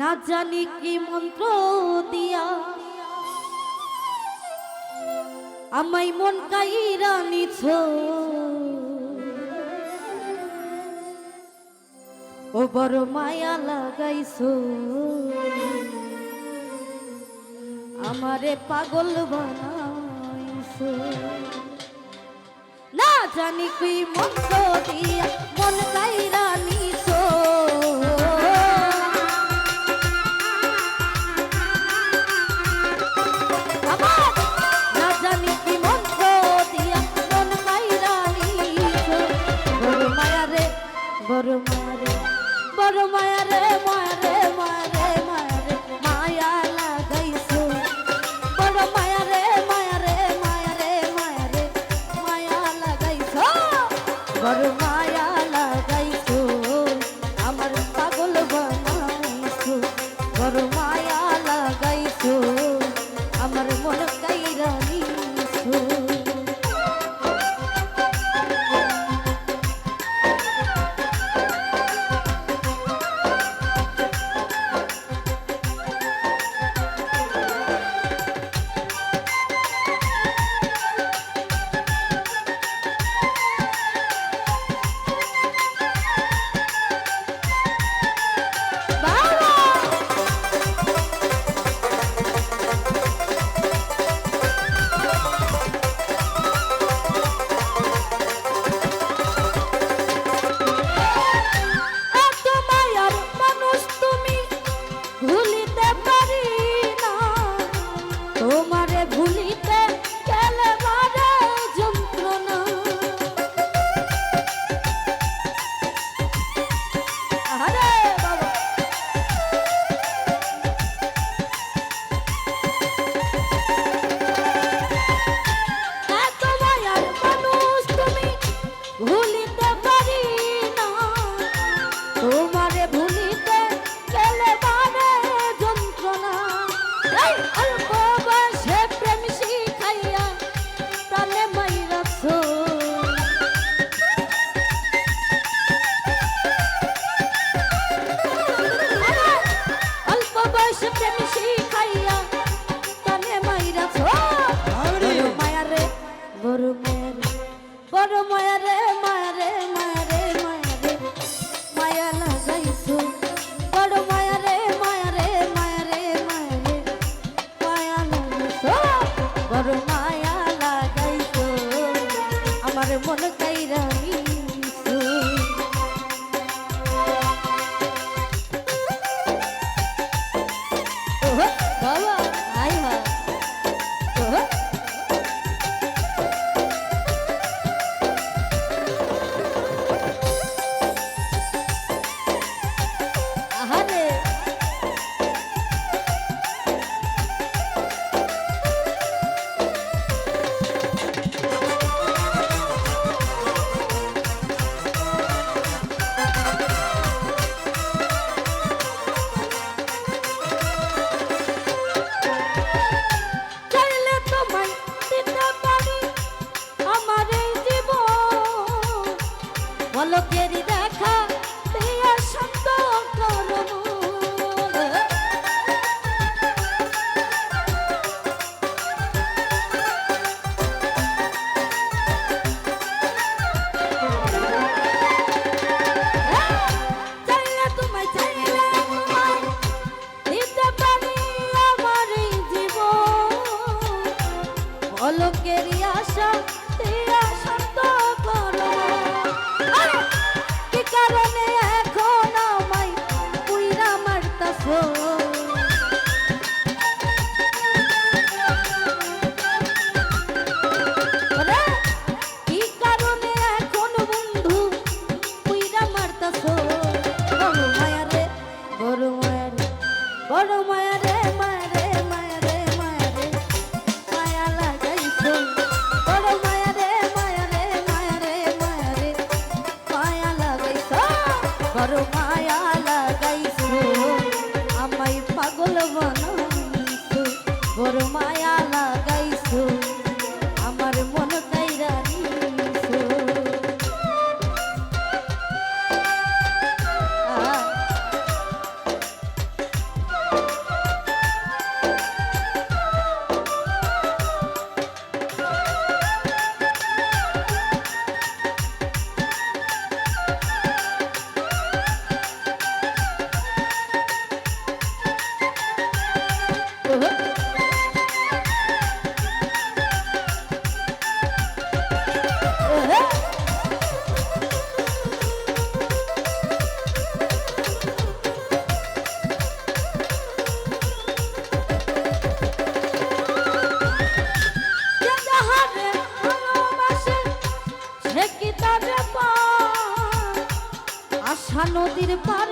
না জানি কি মন্ত্র দিয়া। আমাই মন কাইরা নিছ। ও বড় মায়া লাগাইছ। আমারে পাগল বানাইছ। না জানি কি মন্ত্র দিয়া, মন কাইরা travel করব বড় মায়া রে মায়া রে মায়া রে মায়া রে, মায়া লাগাইছো। বড় মায়া রে মায়া রে মায়া রে মায়া রে, মায়া লাগাইছো। বড় মায়া লাগাইছো। আমার মনে Lo quiero the party.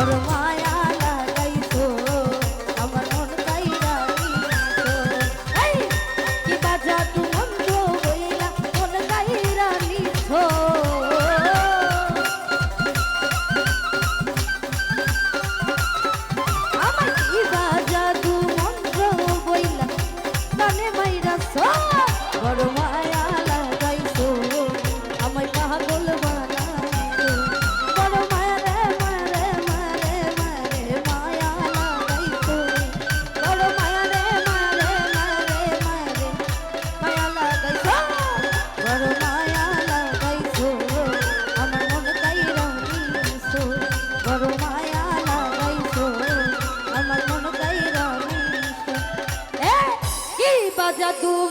বড় মায়া লাগাইছো Я думаю.